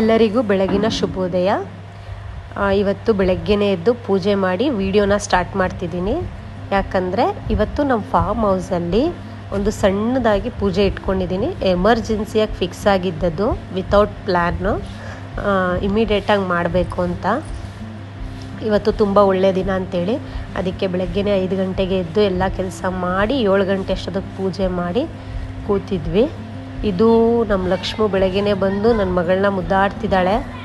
ಎಲ್ಲರಿಗೂ ಬೆಳಗಿನ ಶುಭೋದಯ. ಇವತ್ತು ಬೆಳಗ್ಗೆನೇ ಎದ್ದು ಪೂಜೆ ಮಾಡಿ ವಿಡಿಯೋನ ಸ್ಟಾರ್ಟ್ ಮಾಡ್ತಿದ್ದೀನಿ. ಯಾಕಂದರೆ ಇವತ್ತು ನಮ್ಮ ಫಾರ್ಮ್ ಹೌಸಲ್ಲಿ ಒಂದು ಸಣ್ಣದಾಗಿ ಪೂಜೆ ಇಟ್ಕೊಂಡಿದ್ದೀನಿ. ಎಮರ್ಜೆನ್ಸಿಯಾಗಿ ಫಿಕ್ಸ್ ಆಗಿದ್ದದ್ದು ವಿತೌಟ್ ಪ್ಲ್ಯಾನು ಇಮಿಡಿಯೇಟಾಗಿ ಮಾಡಬೇಕು ಅಂತ. ಇವತ್ತು ತುಂಬ ಒಳ್ಳೆಯ ದಿನ ಅಂತೇಳಿ. ಅದಕ್ಕೆ ಬೆಳಗ್ಗೆನೇ ಐದು ಗಂಟೆಗೆ ಎದ್ದು ಎಲ್ಲ ಕೆಲಸ ಮಾಡಿ ಏಳು ಗಂಟೆ ಅಷ್ಟೊತ್ತಿಗೆ ಪೂಜೆ ಮಾಡಿ ಕೂತಿದ್ವಿ. ಇದು ನಮ್ಮ ಲಕ್ಷ್ಮು ಬೆಳಗ್ಗೆ ಬಂದು ನನ್ನ ಮಗಳನ್ನ ಮುದ್ದಾಡ್ತಿದ್ದಾಳೆ.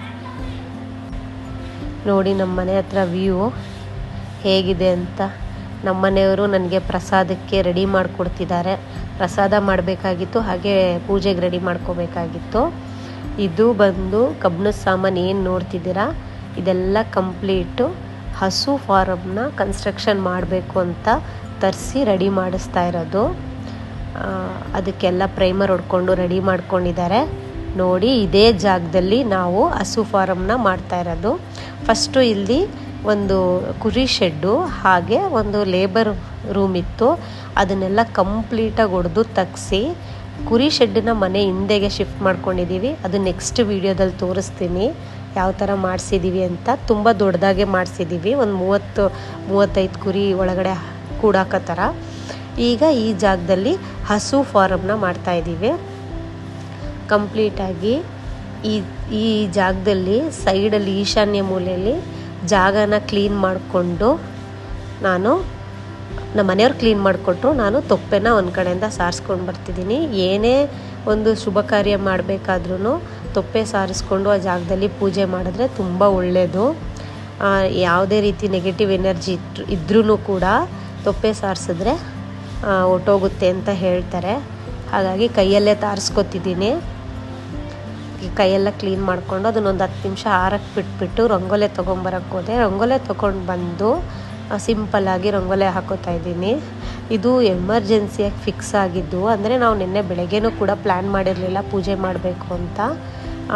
ನೋಡಿ ನಮ್ಮ ಮನೆ ಹತ್ರ ವ್ಯೂ. ಹೇಗಿದೆ ಅಂತ. ನಮ್ಮ ಮನೆಯವರು ನನಗೆ ಪ್ರಸಾದಕ್ಕೆ ರೆಡಿ ಮಾಡಿಕೊಡ್ತಿದ್ದಾರೆ. ಪ್ರಸಾದ ಮಾಡಬೇಕಾಗಿತ್ತು, ಹಾಗೆ ಪೂಜೆಗೆ ರೆಡಿ ಮಾಡ್ಕೋಬೇಕಾಗಿತ್ತು. ಇದು ಬಂದು ಕಬ್ಬಿಣದ ಸಾಮಾನು ಏನು ನೋಡ್ತಿದ್ದೀರಾ? ಇದೆಲ್ಲ ಕಂಪ್ಲೀಟು ಹಸು ಫಾರಮ್ನ ಕನ್ಸ್ಟ್ರಕ್ಷನ್ ಮಾಡಬೇಕು ಅಂತ ತರಿಸಿ ರೆಡಿ ಮಾಡಿಸ್ತಾ ಇರೋದು. ಅದಕ್ಕೆಲ್ಲ ಪ್ರೈಮರ್ ಹೊಡ್ಕೊಂಡು ರೆಡಿ ಮಾಡ್ಕೊಂಡಿದ್ದಾರೆ. ನೋಡಿ, ಇದೇ ಜಾಗದಲ್ಲಿ ನಾವು ಹಸು ಫಾರಮ್ನ ಮಾಡ್ತಾ ಇರೋದು. ಫಸ್ಟು ಇಲ್ಲಿ ಒಂದು ಕುರಿ ಶೆಡ್ಡು ಹಾಗೆ ಒಂದು ಲೇಬರ್ ರೂಮ್ ಇತ್ತು. ಅದನ್ನೆಲ್ಲ ಕಂಪ್ಲೀಟಾಗಿ ಹೊಡೆದು ತಗ್ಸಿ, ಕುರಿ ಶೆಡ್ಡನ್ನ ಮನೆ ಹಿಂದೆಗೆ ಶಿಫ್ಟ್ ಮಾಡ್ಕೊಂಡಿದ್ದೀವಿ ಅದು ನೆಕ್ಸ್ಟ್ ವೀಡಿಯೋದಲ್ಲಿ ತೋರಿಸ್ತೀನಿ. ಯಾವ ಥರ ಮಾಡಿಸಿದ್ದೀವಿ ಅಂತ ತುಂಬ ದೊಡ್ಡದಾಗೆ ಮಾಡಿಸಿದ್ದೀವಿ ಒಂದು ಮೂವತ್ತು, ಮೂವತ್ತೈದು ಕುರಿ ಒಳಗಡೆ ಕೂಡಾಕೋ ಥರ ಈಗ ಈ ಜಾಗದಲ್ಲಿ ಹಸು ಫಾರಮ್ನ ಮಾಡ್ತಾ ಇದ್ದೀವಿ. ಕಂಪ್ಲೀಟಾಗಿ ಈ ಈ ಜಾಗದಲ್ಲಿ ಸೈಡಲ್ಲಿ ಈಶಾನ್ಯ ಮೂಲೆಯಲ್ಲಿ ಜಾಗನ ಕ್ಲೀನ್ ಮಾಡಿಕೊಂಡು ನಾನು ನಮ್ಮ ಮನೆಯವ್ರು ಕ್ಲೀನ್ ಮಾಡಿಕೊಟ್ರು. ನಾನು ತೊಪ್ಪೆನ ಒಂದು ಕಡೆಯಿಂದ ಸಾರಿಸ್ಕೊಂಡು ಬರ್ತಿದ್ದೀನಿ. ಏನೇ ಒಂದು ಶುಭ ಕಾರ್ಯ ಮಾಡಬೇಕಾದ್ರೂ ತೊಪ್ಪೆ ಸಾರಿಸ್ಕೊಂಡು ಆ ಜಾಗದಲ್ಲಿ ಪೂಜೆ ಮಾಡಿದ್ರೆ ತುಂಬ ಒಳ್ಳೆಯದು ಯಾವುದೇ ರೀತಿ ನೆಗೆಟಿವ್ ಎನರ್ಜಿ ಇಟ್ಟು ಇದ್ರೂ ಕೂಡ ತೊಪ್ಪೆ ಸಾರಿಸಿದ್ರೆ ಒಟ್ಟೋಗುತ್ತೆ ಅಂತ ಹೇಳ್ತಾರೆ. ಹಾಗಾಗಿ ಕೈಯಲ್ಲೇ ತಾರಿಸ್ಕೊತಿದ್ದೀನಿ. ಕೈಯೆಲ್ಲ ಕ್ಲೀನ್ ಮಾಡಿಕೊಂಡು ಅದನ್ನೊಂದು ಹತ್ತು ನಿಮಿಷ ಆರಕ್ಕೆ ಬಿಟ್ಬಿಟ್ಟು ರಂಗೋಲೆ ತೊಗೊಂಬರಕ್ಕೆ ಹೋದೆ. ರಂಗೋಲೆ ತೊಗೊಂಡು ಬಂದು ಸಿಂಪಲ್ಲಾಗಿ ರಂಗೋಲೆ ಹಾಕೋತಾ ಇದ್ದೀನಿ. ಇದು ಎಮರ್ಜೆನ್ಸಿಯಾಗಿ ಫಿಕ್ಸ್ ಆಗಿದ್ದು, ಅಂದರೆ ನಾವು ನಿನ್ನೆ ಬೆಳಗ್ಗೆನೂ ಕೂಡ ಪ್ಲ್ಯಾನ್ ಮಾಡಿರಲಿಲ್ಲ ಪೂಜೆ ಮಾಡಬೇಕು ಅಂತ.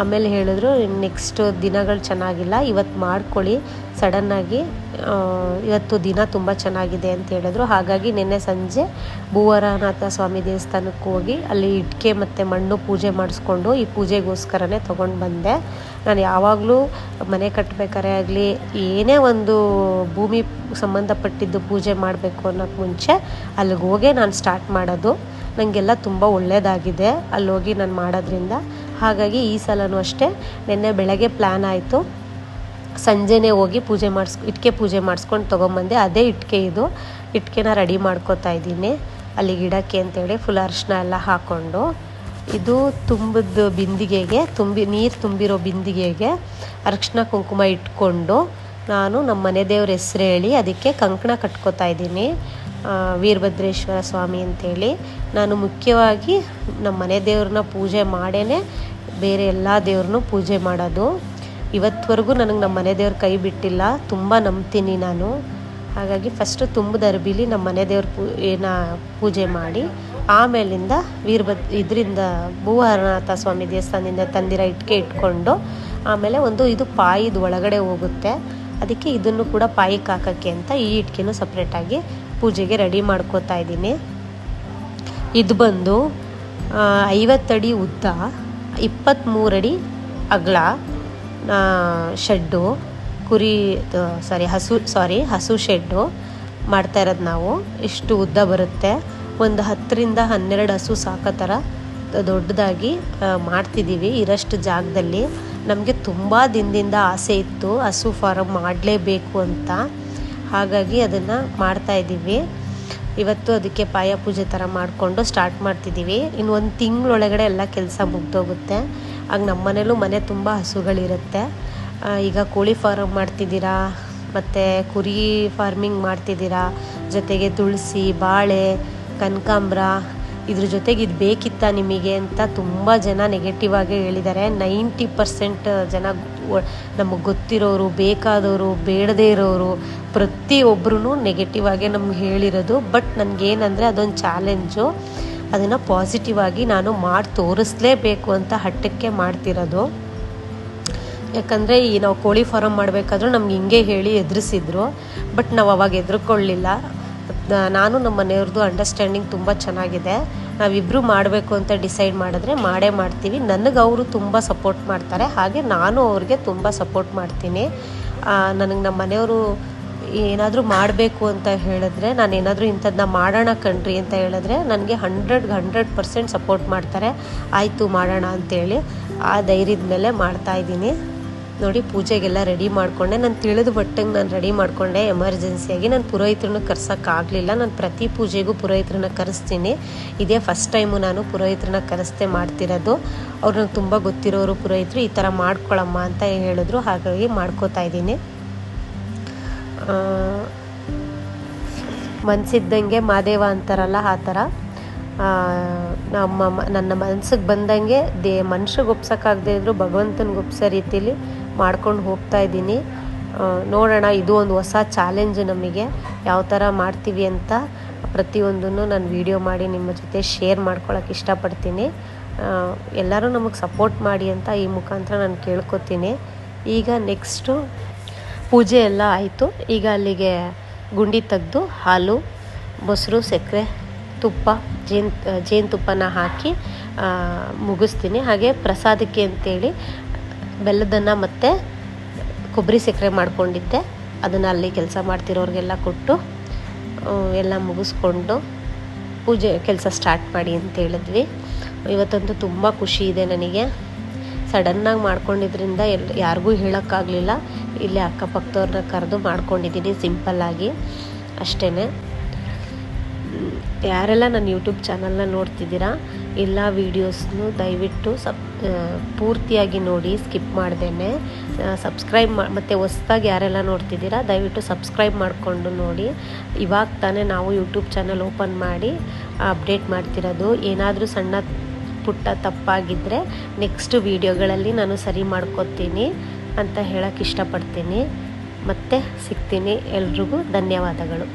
ಆಮೇಲೆ ಹೇಳಿದ್ರು, ನೆಕ್ಸ್ಟ್ ದಿನಗಳು ಚೆನ್ನಾಗಿಲ್ಲ ಇವತ್ತು ಮಾಡ್ಕೊಳ್ಳಿ ಸಡನ್ನಾಗಿ ಇವತ್ತು ದಿನ ತುಂಬ ಚೆನ್ನಾಗಿದೆ ಅಂತ ಹೇಳಿದ್ರು. ಹಾಗಾಗಿ ನಿನ್ನೆ ಸಂಜೆ ಭೂವರನಾಥ ಸ್ವಾಮಿ ದೇವಸ್ಥಾನಕ್ಕೆ ಹೋಗಿ ಅಲ್ಲಿ ಇಟ್ಕೆ ಮತ್ತು ಮಣ್ಣು ಪೂಜೆ ಮಾಡಿಸ್ಕೊಂಡು ಈ ಪೂಜೆಗೋಸ್ಕರನೇ ತೊಗೊಂಡು ಬಂದೆ. ನಾನು ಯಾವಾಗಲೂ ಮನೆ ಕಟ್ಟಬೇಕಾರೆ ಆಗಲಿ, ಏನೇ ಒಂದು ಭೂಮಿ ಸಂಬಂಧಪಟ್ಟಿದ್ದು ಪೂಜೆ ಮಾಡಬೇಕು ಅನ್ನೋಕ್ಕೆ ಮುಂಚೆ ಅಲ್ಲಿಗೆ ಹೋಗೇ ನಾನು ಸ್ಟಾರ್ಟ್ ಮಾಡೋದು. ನನಗೆಲ್ಲ ತುಂಬ ಒಳ್ಳೆಯದಾಗಿದೆ ಅಲ್ಲಿ ಹೋಗಿ ನಾನು ಮಾಡೋದ್ರಿಂದ ಹಾಗಾಗಿ ಈ ಸಲನೂ ಅಷ್ಟೇ. ನಿನ್ನೆ ಬೆಳಗ್ಗೆ ಪ್ಲ್ಯಾನ್ ಆಯಿತು. ಸಂಜೆನೇ ಹೋಗಿ ಪೂಜೆ ಮಾಡಿಸ್, ಇಟ್ಕೆ ಪೂಜೆ ಮಾಡಿಸ್ಕೊಂಡು ತೊಗೊಂಬಂದೆ. ಅದೇ ಇಟ್ಕೆ ಇದು. ಇಟ್ಕೆನ ರೆಡಿ ಮಾಡ್ಕೋತಾ ಇದ್ದೀನಿ. ಅಲ್ಲಿ ಗಿಡಕ್ಕೆ ಅಂತೇಳಿ ಫುಲ್ ಅರಿಶಿನ ಎಲ್ಲ ಹಾಕ್ಕೊಂಡು ಇದು ತುಂಬಿದ ಬಿಂದಿಗೆಗೆ, ತುಂಬಿ, ನೀರು ತುಂಬಿರೋ ಬಿಂದಿಗೆಗೆ ಅರಿಶಿನ ಕುಂಕುಮ ಇಟ್ಕೊಂಡು ನಾನು ನಮ್ಮ ಮನೆ ದೇವ್ರ ಹೆಸ್ರು ಹೇಳಿ ಅದಕ್ಕೆ ಕಂಕಣ ಕಟ್ಕೋತಾ ಇದ್ದೀನಿ. ವೀರಭದ್ರೇಶ್ವರ ಸ್ವಾಮಿ ಅಂತೇಳಿ ನಾನು ಮುಖ್ಯವಾಗಿ ನಮ್ಮ ಮನೆ ದೇವ್ರನ್ನ ಪೂಜೆ ಮಾಡೇ ಬೇರೆ ಎಲ್ಲ ದೇವ್ರನ್ನೂ ಪೂಜೆ ಮಾಡೋದು. ಇವತ್ತವರೆಗೂ ನನಗೆ ನಮ್ಮ ಮನೆ ದೇವ್ರ ಕೈ ಬಿಟ್ಟಿಲ್ಲ, ತುಂಬ ನಂಬ್ತೀನಿ ನಾನು. ಹಾಗಾಗಿ ಫಸ್ಟು ತುಂಬದ ಅರ್ಬಿಲಿ ನಮ್ಮ ಮನೆ ದೇವ್ರ ಪೂ, ಏನ ಪೂಜೆ ಮಾಡಿ, ಆಮೇಲಿಂದ ವೀರಭದ್, ಇದರಿಂದ ಭೂಹರನಾಥ ಸ್ವಾಮಿ ದೇವಸ್ಥಾನದಿಂದ ತಂದಿರೋ ಇಟ್ಕೆ ಇಟ್ಕೊಂಡು, ಆಮೇಲೆ ಒಂದು ಇದು ಪಾಯಿದ ಒಳಗಡೆ ಹೋಗುತ್ತೆ. ಅದಕ್ಕೆ ಇದನ್ನು ಕೂಡ ಪಾಯಕ್ಕೆ ಹಾಕೋಕ್ಕೆ ಅಂತ ಈ ಇಟ್ಕೆನೂ ಸಪ್ರೇಟಾಗಿ ಪೂಜೆಗೆ ರೆಡಿ ಮಾಡ್ಕೋತಾ ಇದ್ದೀನಿ. ಇದು ಬಂದು ಐವತ್ತಡಿ ಉದ್ದ ಇಪ್ಪತ್ತ್ಮೂರಡಿ ಅಗಲ ಶೆಡ್ಡು, ಕುರಿ ಸಾರಿ ಹಸು ಸಾರಿ ಹಸು ಶೆಡ್ಡು ಮಾಡ್ತಾ ಇರೋದು ನಾವು. ಇಷ್ಟು ಉದ್ದ ಬರುತ್ತೆ. ಒಂದು ಹತ್ತರಿಂದ ಹನ್ನೆರಡು ಹಸು ಸಾಕೋ ಥರ ದೊಡ್ಡದಾಗಿ ಮಾಡ್ತಿದ್ದೀವಿ ಇರಷ್ಟು ಜಾಗದಲ್ಲಿ. ನಮಗೆ ತುಂಬ ದಿನದಿಂದ ಆಸೆ ಇತ್ತು ಹಸು ಫಾರಮ್ ಮಾಡಲೇಬೇಕು ಅಂತ. ಹಾಗಾಗಿ ಅದನ್ನು ಮಾಡ್ತಾ ಇದ್ದೀವಿ. ಇವತ್ತು ಅದಕ್ಕೆ ಪಾಯ ಪೂಜೆ ಥರ ಮಾಡಿಕೊಂಡು ಸ್ಟಾರ್ಟ್ ಮಾಡ್ತಿದ್ದೀವಿ. ಇನ್ನು ಒಂದು ತಿಂಗಳೊಳಗಡೆ ಎಲ್ಲ ಕೆಲಸ ಮುಗ್ದೋಗುತ್ತೆ. ಆಗ ನಮ್ಮ ಮನೇಲೂ ಮನೆ ತುಂಬ ಹಸುಗಳಿರುತ್ತೆ. ಈಗ ಕೋಳಿ ಫಾರಮ್ ಮಾಡ್ತಿದ್ದೀರಾ? ಮತ್ತು ಕುರಿ ಫಾರ್ಮಿಂಗ್ ಮಾಡ್ತಿದ್ದೀರಾ? ಜೊತೆಗೆ ತುಳಸಿ, ಬಾಳೆ, ಕನಕಾಂಬ್ರ ಇದ್ರ ಜೊತೆಗೆ ಇದು ಬೇಕಿತ್ತಾ ನಿಮಗೆ ಅಂತ ತುಂಬ ಜನ ನೆಗೆಟಿವ್ ಆಗಿ ಹೇಳಿದ್ದಾರೆ. ನೈಂಟಿ ಪರ್ಸೆಂಟ್ ಜನ ನಮಗೆ ಗೊತ್ತಿರೋರು ಬೇಕಾದವರು ಬೇಡದೇ ಇರೋರು ಪ್ರತಿಯೊಬ್ಬರೂ ನೆಗೆಟಿವ್ ಆಗೇ ನಮ್ಗೆ ಹೇಳಿರೋದು. ಬಟ್ ನನಗೇನಂದರೆ ಅದೊಂದು ಚಾಲೆಂಜು ಅದನ್ನು ಪಾಸಿಟಿವ್ ಆಗಿ ನಾನು ಮಾಡಿ, ತೋರಿಸ್ಲೇಬೇಕು ಅಂತ ಹಟ್ಟಕ್ಕೆ ಮಾಡ್ತಿರೋದು. ಯಾಕಂದರೆ ಈ ನಾವು ಕೋಳಿ ಫಾರಮ್ ಮಾಡಬೇಕಾದ್ರೂ ನಮ್ಗೆ ಹಿಂಗೆ ಹೇಳಿ ಎದುರಿಸಿದ್ರು. ಬಟ್ ನಾವು ಅವಾಗ ಎದುರ್ಕೊಳ್ಳಿಲ್ಲ. ನಾನು ನಮ್ಮ ಮನೆಯವ್ರದ್ದು ಅಂಡರ್ಸ್ಟ್ಯಾಂಡಿಂಗ್ ತುಂಬ ಚೆನ್ನಾಗಿದೆ. ನಾವಿಬ್ಬರು ಮಾಡಬೇಕು ಅಂತ ಡಿಸೈಡ್ ಮಾಡಿದ್ರೆ ಮಾಡೇ ಮಾಡ್ತೀವಿ. ನನಗೆ ಅವರು ತುಂಬ ಸಪೋರ್ಟ್ ಮಾಡ್ತಾರೆ. ಹಾಗೆ ನಾನು ಅವ್ರಿಗೆ ತುಂಬ ಸಪೋರ್ಟ್ ಮಾಡ್ತೀನಿ. ನನಗೆ ನಮ್ಮ ಮನೆಯವರು ಏನಾದರೂ ಮಾಡಬೇಕು ಅಂತ ಹೇಳಿದ್ರೆ, ನಾನು ಏನಾದರೂ ಇಂಥದ್ದನ್ನ ಮಾಡೋಣ ಕಣ್ರಿ ಅಂತ ಹೇಳಿದ್ರೆ, ನನಗೆ ಹಂಡ್ರೆಡ್ಗೆ ಹಂಡ್ರೆಡ್ ಪರ್ಸೆಂಟ್ ಸಪೋರ್ಟ್ ಮಾಡ್ತಾರೆ. ಆಯಿತು ಮಾಡೋಣ ಅಂತೇಳಿ ಆ ಧೈರ್ಯದ ಮೇಲೆ ಮಾಡ್ತಾಯಿದ್ದೀನಿ ನೋಡಿ, ಪೂಜೆಗೆಲ್ಲ ರೆಡಿ ಮಾಡಿಕೊಂಡೆ. ನಾನು ತಿಳಿದು ಬಟ್ಟಂಗೆ ನಾನು ರೆಡಿ ಮಾಡಿಕೊಂಡೆ. ಎಮರ್ಜೆನ್ಸಿಯಾಗಿ ನಾನು ಪುರೋಹಿತ್ರನ್ನ ಕರ್ಸೋಕ್ಕಾಗಲಿಲ್ಲ ನಾನು ಪ್ರತಿ ಪೂಜೆಗೂ ಪುರೋಹಿತ್ರನ್ನ ಕರೆಸ್ತೀನಿ. ಇದೇ ಫಸ್ಟ್ ಟೈಮು ನಾನು ಪುರೋಹಿತ್ರನ್ನ ಕರೆಸ್ತೆ ಮಾಡ್ತಿರೋದು. ಅವ್ರು ನಂಗೆ ತುಂಬ ಗೊತ್ತಿರೋರು ಪುರೋಹಿತರು. ಈ ಥರ ಮಾಡ್ಕೊಳ್ಳಮ್ಮ ಅಂತ ಹೇಳಿದ್ರು. ಹಾಗಾಗಿ ಮಾಡ್ಕೋತಾ ಇದ್ದೀನಿ. ಮನಸ್ಸಿದ್ದಂಗೆ ಮಾದೇವ ಅಂತಾರಲ್ಲ ಆ ಥರ ನಮ್ಮ ನನ್ನ ಮನ್ಸಿಗೆ ಬಂದಂಗೆ ದೇ ಮನುಷ್ಯಗೆ ಒಪ್ಸೋಕ್ಕಾಗದೇ ಇದ್ದರೂ ಭಗವಂತನಿಗೆ ಒಪ್ಸೋ ರೀತಿಲಿ ಮಾಡ್ಕೊಂಡು ಹೋಗ್ತಾ ಇದ್ದೀನಿ. ನೋಡೋಣ, ಇದು ಒಂದು ಹೊಸ ಚಾಲೆಂಜ್ ನಮಗೆ. ಯಾವ ಥರ ಮಾಡ್ತೀವಿ ಅಂತ ಪ್ರತಿಯೊಂದನ್ನು ನಾನು ವಿಡಿಯೋ ಮಾಡಿ ನಿಮ್ಮ ಜೊತೆ ಶೇರ್ ಮಾಡ್ಕೊಳಕ್ಕೆ ಇಷ್ಟಪಡ್ತೀನಿ. ಎಲ್ಲರೂ ನಮಗೆ ಸಪೋರ್ಟ್ ಮಾಡಿ ಅಂತ ಈ ಮುಖಾಂತರ ನಾನು ಕೇಳ್ಕೊತೀನಿ. ಈಗ ನೆಕ್ಸ್ಟು ಪೂಜೆ ಎಲ್ಲ ಆಯಿತು. ಈಗ ಅಲ್ಲಿಗೆ ಗುಂಡಿ ತೆಗೆದು ಹಾಲು, ಮೊಸರು, ಸಕ್ಕರೆ, ತುಪ್ಪ, ಜೇನು ಜೇನುತುಪ್ಪನ ಹಾಕಿ ಮುಗಿಸ್ತೀನಿ. ಹಾಗೆ ಪ್ರಸಾದಕ್ಕೆ ಅಂತೇಳಿ ಬೆಲ್ಲದನ್ನು ಮತ್ತು ಕೊಬ್ಬರಿ ಸಕ್ಕರೆ ಮಾಡ್ಕೊಂಡಿದ್ದೆ. ಅದನ್ನು ಅಲ್ಲಿ ಕೆಲಸ ಮಾಡ್ತಿರೋರಿಗೆಲ್ಲ ಕೊಟ್ಟು ಎಲ್ಲ ಮುಗಿಸ್ಕೊಂಡು ಪೂಜೆ ಕೆಲಸ ಸ್ಟಾರ್ಟ್ ಮಾಡಿ ಅಂತ ಹೇಳಿದ್ವಿ. ಇವತ್ತಂತೂ ತುಂಬ ಖುಷಿ ಇದೆ ನನಗೆ. ಸಡನ್ನಾಗಿ ಮಾಡ್ಕೊಂಡಿದ್ರಿಂದ ಎಲ್, ಯಾರಿಗೂ ಹೇಳೋಕ್ಕಾಗಲಿಲ್ಲ. ಇಲ್ಲಿ ಅಕ್ಕಪಕ್ಕದವ್ರನ್ನ ಕರೆದು ಮಾಡ್ಕೊಂಡಿದ್ದೀನಿ ಸಿಂಪಲ್ಲಾಗಿ ಅಷ್ಟೇ ಯಾರೆಲ್ಲ ನನ್ನ ಯೂಟ್ಯೂಬ್ ಚಾನಲ್ನ ನೋಡ್ತಿದ್ದೀರಾ ಎಲ್ಲ ವೀಡಿಯೋಸ್ನು ದಯವಿಟ್ಟು ಸಬ್ ಪೂರ್ತಿಯಾಗಿ ನೋಡಿ ಸ್ಕಿಪ್ ಮಾಡ್ದೇನೆ. ಸಬ್ಸ್ಕ್ರೈಬ್ ಮಾ, ಮತ್ತು ಹೊಸ್ದಾಗಿ ಯಾರೆಲ್ಲ ನೋಡ್ತಿದ್ದೀರಾ, ದಯವಿಟ್ಟು ಸಬ್ಸ್ಕ್ರೈಬ್ ಮಾಡಿಕೊಂಡು ನೋಡಿ. ಇವಾಗ ತಾನೇ ನಾವು ಯೂಟ್ಯೂಬ್ ಚಾನಲ್ ಓಪನ್ ಮಾಡಿ ಅಪ್ಡೇಟ್ ಮಾಡ್ತಿರೋದು. ಏನಾದರೂ ಸಣ್ಣ ಪುಟ್ಟ ತಪ್ಪಾಗಿದ್ದರೆ ನೆಕ್ಸ್ಟ್ ವೀಡಿಯೋಗಳಲ್ಲಿ ನಾನು ಸರಿ ಮಾಡ್ಕೊತೀನಿ ಅಂತ ಹೇಳೋಕ್ಕೆ ಇಷ್ಟಪಡ್ತೀನಿ. ಮತ್ತೆ ಸಿಗ್ತೀನಿ ಎಲ್ರಿಗೂ. ಧನ್ಯವಾದಗಳು.